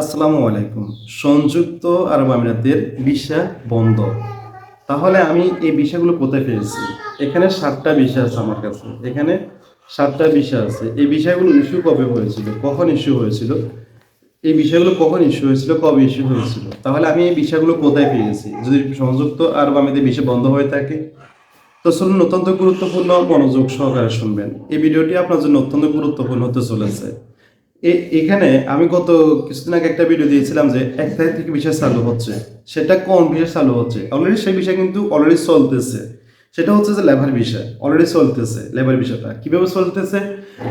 আসসালামু আলাইকুম। সংযুক্ত আরব আমিরাতের ভিসা বন্ধ। তাহলে আমি এই বিষয়গুলো কোথায় পেয়েছি? এখানে সাতটা বিষয় আছে আমার কাছে। এখানে সাতটা বিষয় আছে। এই বিষয়গুলো ইস্যু কবে হয়েছিল? কখন ইস্যু হয়েছিল? এই বিষয়গুলো কখন ইস্যু হয়েছিল? কবে ইস্যু হয়েছিল? তাহলে আমি এই বিষয়গুলো কোথায় পেয়েছি? যদি সংযুক্ত আরব আমিরাতের বিষয় বন্ধ হয়ে থাকে, তো শুনুন অত্যন্ত গুরুত্বপূর্ণ মনোযোগ সহকারে শুনবেন। এই ভিডিওটি আপনার জন্য অত্যন্ত গুরুত্বপূর্ণ হতে চলেছে। এখানে আমি গত কিছুদিন আগে একটা ভিডিও দিয়েছিলাম যে এক তারিখ থেকে বিষয় চালু হচ্ছে। সেটা কোন বিষয় চালু হচ্ছে? অলরেডি সেই বিষয় কিন্তু অলরেডি চলতেছে। সেটা হচ্ছে যে লেবার বিষয়। অলরেডি চলতেছে লেবার বিষয়টা। কীভাবে চলতেছে?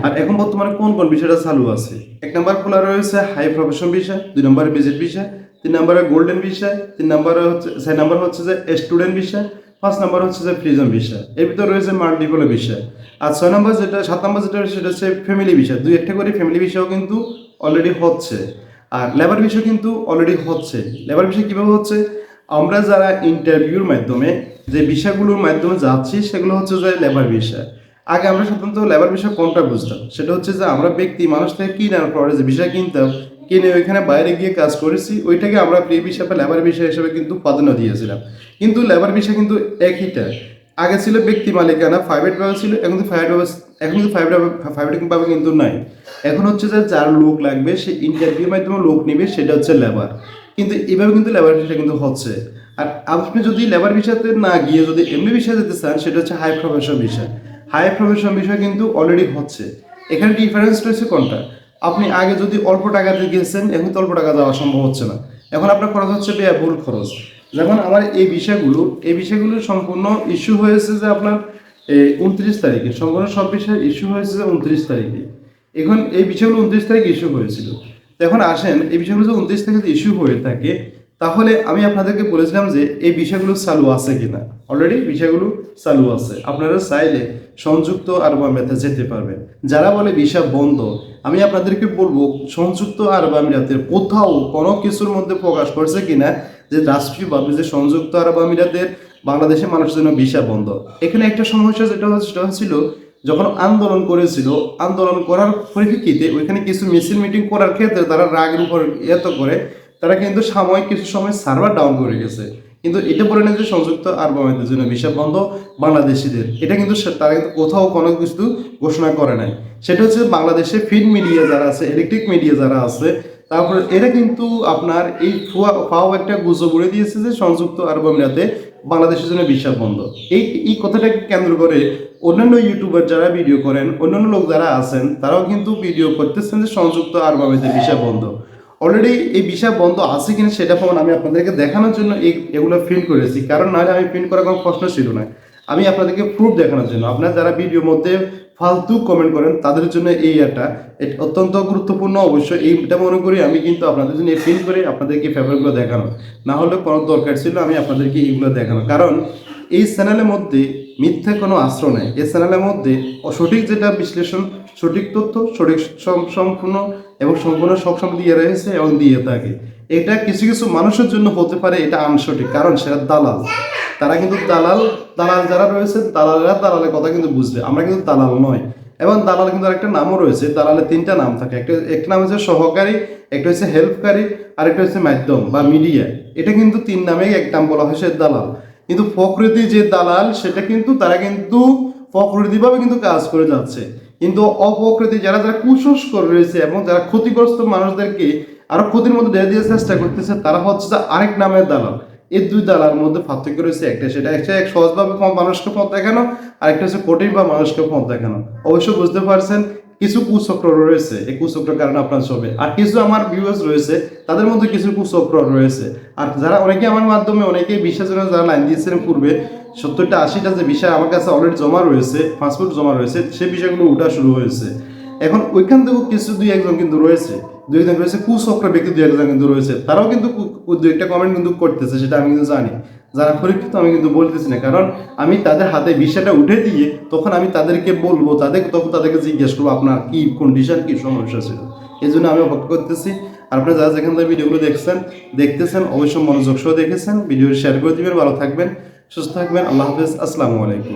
আর এখন বর্তমানে কোন কোন বিষয়টা চালু আছে? এক নম্বর খোলা রয়েছে হাই প্রফেশন বিষয়, দুই নম্বরে ভিজিট বিষয়, তিন নম্বরে গোল্ডেন বিষয়, তিন নম্বরে হচ্ছে, চার নম্বর হচ্ছে যে স্টুডেন্ট বিষয় পাঁচ নম্বর হচ্ছে যে প্রিজম বিষয়। এর ভিতরে রয়েছে মাল্টিপল বিষয়। আর ছয় নম্বর যেটা, সাত নম্বর যেটা সেটা হচ্ছে ফ্যামিলি বিষয়। দুই একটা করে ফ্যামিলি বিষয়ও কিন্তু অলরেডি হচ্ছে। আর লেবার বিষয় কিন্তু অলরেডি হচ্ছে। লেবার বিষয় কীভাবে হচ্ছে? আমরা যারা ইন্টারভিউর মাধ্যমে যে বিষয়গুলোর মাধ্যমে যাচ্ছি, সেগুলো হচ্ছে যে লেবার বিষয়। আগে আমরা সাধারণত লেবার বিষয় কোনটা বুঝতাম? সেটা হচ্ছে যে আমরা ব্যক্তি, মানুষ থেকে কিনার পরে যে বিষয় কিনতাম কিনে ওইখানে বাইরে গিয়ে কাজ করেছি, ওইটাকে আমরা প্রিয় হিসাবে লেবার বিষয় হিসেবে কিন্তু প্রাধান্য দিয়েছিলাম। কিন্তু লেবার বিষয় কিন্তু একইটা আগে ছিল ব্যক্তি মালিকানা প্রাইভেট ভাবে ছিল, এখন প্রাইভেট ভাবে, এখন কিন্তু প্রাইভেট প্রাইভেট ভাবে কিন্তু নাই। এখন হচ্ছে যে যার লোক লাগবে, সে ইন্টারভিউর মাধ্যমে লোক নেবে, সেটা হচ্ছে লেবার। কিন্তু এভাবে কিন্তু লেবার বিষয়টা কিন্তু হচ্ছে। আর আপনি যদি লেবার বিষয়তে না গিয়ে যদি এমনি বিষয়ে যেতে চান, সেটা হচ্ছে হাই প্রফেশন বিষয় হাই প্রফেশন বিষয় কিন্তু অলরেডি হচ্ছে। এখানে ডিফারেন্স রয়েছে কোনটা? আপনি আগে যদি অল্প টাকাতে গিয়েছেন এখন তো অল্প টাকা যাওয়া সম্ভব হচ্ছে না। এখন আপনার খরচ হচ্ছে ব্যয়বহুল খরচ। যেমন আমার এই বিষয়গুলো এই বিষয়গুলো সম্পূর্ণ ইস্যু হয়েছে যে আপনার উনত্রিশ তারিখে, সম্পূর্ণ সব বিষয় ইস্যু হয়েছে যে উনত্রিশ তারিখে। এখন এই বিষয়গুলো উনত্রিশ তারিখে ইস্যু হয়েছিল। এখন আসেন, এই বিষয়গুলো যদি উনত্রিশ তারিখে ইস্যু হয়ে থাকে, তাহলে আমি আপনাদেরকে বলেছিলাম যে এই বিষয়গুলো চালু আছে কিনা। অলরেডি বিষয়গুলো চালু আছে। আপনারা চাইলে সংযুক্ত আরব আমিরাতে যেতে পারবেন। যারা বলে ভিসা বন্ধ আমি আপনাদেরকে বলব, সংযুক্ত আরব আমিরাতের কোথাও কোনো কিছুর মধ্যে প্রকাশ করছে কিনা, যে রাষ্ট্রীয়ভাবে যে সংযুক্ত আরব আমিরাতের বাংলাদেশের মানুষের জন্য ভিসা বন্ধ। এখানে একটা সমস্যা যেটা সেটা হচ্ছিল যখন আন্দোলন করেছিল, আন্দোলন করার পরিপ্রেক্ষিতে ওইখানে কিছু মিছিল মিটিং করার ক্ষেত্রে তারা রাগের উপর এত করে, তারা কিন্তু সাময়িক কিছু সময় সার্ভার ডাউন করে গেছে। কিন্তু এটা বলে না যে সংযুক্ত আরব আমিরাতের জন্য ভিসা বন্ধ বাংলাদেশিদের। এটা কিন্তু তারা কিন্তু কোথাও কোনো কিছু ঘোষণা করে নাই। সেটা হচ্ছে বাংলাদেশে ফিল্ম মিডিয়া যারা আছে ইলেকট্রিক মিডিয়া যারা আছে, তারপরে এরা কিন্তু আপনার এই ফুয়া- ফাও একটা গুজব উড়ে দিয়েছে যে সংযুক্ত আরব আমিরাতে বাংলাদেশের জন্য ভিসা বন্ধ। এই এই কথাটাকে কেন্দ্র করে অন্যান্য ইউটিউবার যারা ভিডিও করেন, অন্যান্য লোক যারা আছেন, তারাও কিন্তু ভিডিও করতেছেন যে সংযুক্ত আরব আমিরাতে ভিসা বন্ধ। অলরেডি এই বিষয় বন্ধ আছে কিনা সেটা প্রমাণ আমি আপনাদেরকে দেখানোর জন্য এগুলো প্রিন্ট করেছি। কারণ নাহলে আমি প্রিন্ট করার কোনো প্রশ্ন ছিল না। আমি আপনাদেরকে প্রুফ দেখানোর জন্য। আপনারা যারা ভিডিওর মধ্যে ফালতু কমেন্ট করেন, তাদের জন্য এই এটা অত্যন্ত গুরুত্বপূর্ণ। অবশ্যই এইটা মনে করি আমি কিন্তু আপনাদের জন্য এই প্রিন্ট করে, আপনাদেরকে ফেভারগুলো দেখানো না হলে কোনো দরকার ছিল আমি আপনাদেরকে এইগুলো দেখানো কারণ এই চ্যানেলের মধ্যে মিথ্যে কোনো আশ্রয় নেই। এই চ্যানেলের মধ্যে সঠিক যেটা বিশ্লেষণ, সঠিক তথ্য, সঠিক সম্পূর্ণ এবং সম্পূর্ণ সবসময় দিয়ে রয়েছে এবং দিয়ে থাকে। এটা কিছু কিছু মানুষের জন্য হতে পারে এটা আনসঠিক, কারণ সেটা দালাল। তারা কিন্তু দালাল দালাল যারা রয়েছে, দালালেরা দালালের কথা কিন্তু বুঝবে। আমরা কিন্তু দালাল নয়। এবং দালাল কিন্তু আরেকটা নামও রয়েছে, দালালের তিনটা নাম থাকে। একটা একটা নাম হচ্ছে সহকারী, একটা হচ্ছে হেল্পকারী আর একটা হচ্ছে মাধ্যম বা মিডিয়া। এটা কিন্তু তিন নামেই এক নাম বলা হয় সে দালাল। কিন্তু প্রকৃতি যে দালাল, সেটা কিন্তু তারা কিন্তু প্রকৃতিভাবে কিন্তু কাজ করে যাচ্ছে। কিন্তু অপ্রকৃতি যারা যারা কুসংস্কার রয়েছে এবং যারা ক্ষতিগ্রস্ত মানুষদেরকে আরও ক্ষতির মধ্যে দিয়ে দেওয়ার চেষ্টা করতেছে, তারা হচ্ছে আরেক নামের দালাল। এই দুই দালার মধ্যে পার্থক্য রয়েছে একটা সেটা একটা এক সহজভাবে মানুষকে পথ দেখানো, আরেকটা হচ্ছে কঠিন বা মানুষকে পথ দেখানো। অবশ্য বুঝতে পারছেন কিছু কুচক্র রয়েছে, এই কুচক্রের কারণে আপনার ছবে। আর কিছু আমার ভিউয়ার্স রয়েছে, তাদের মধ্যে কিছু কুচক্র রয়েছে। আর যারা, অনেকে আমার মাধ্যমে অনেকে বিশ্বাসের জন্য যারা লাইন দিয়েছিলেন পূর্বে, সত্তরটা, আশিটা যে বিষয় আমার কাছে অলরেডি জমা রয়েছে পাসপোর্ট জমা রয়েছে সেই বিষয়গুলো উঠা শুরু হয়েছে। এখন ওইখান থেকেও কিছু দুই একজন কিন্তু রয়েছে, দুই একজন রয়েছে, কুচক্র ব্যক্তি দুই একজন কিন্তু রয়েছে। তারাও কিন্তু দুই একটা কমেন্ট কিন্তু করতেছে, সেটা আমি কিন্তু জানি। যারা পরীক্ষিত, আমি কিন্তু বলতেছি না। কারণ আমি তাদের হাতে বিষয়টা উঠে দিয়ে তখন আমি তাদেরকে বলব তাদের তখন তাদেরকে জিজ্ঞেস করব, আপনার কি কন্ডিশন কী সমস্যা ছিল? এই জন্য আমি অপেক্ষা করতেছি। আপনারা যারা যেখান থেকে ভিডিওগুলো দেখছেন, দেখতেছেন, অবশ্যই মনোযোগ সহ দেখেছেন। ভিডিও শেয়ার করে দিবেন। ভালো থাকবেন, সুস্থ থাকবেন। আল্লাহ হাফেজ। আসসালামু আলাইকুম।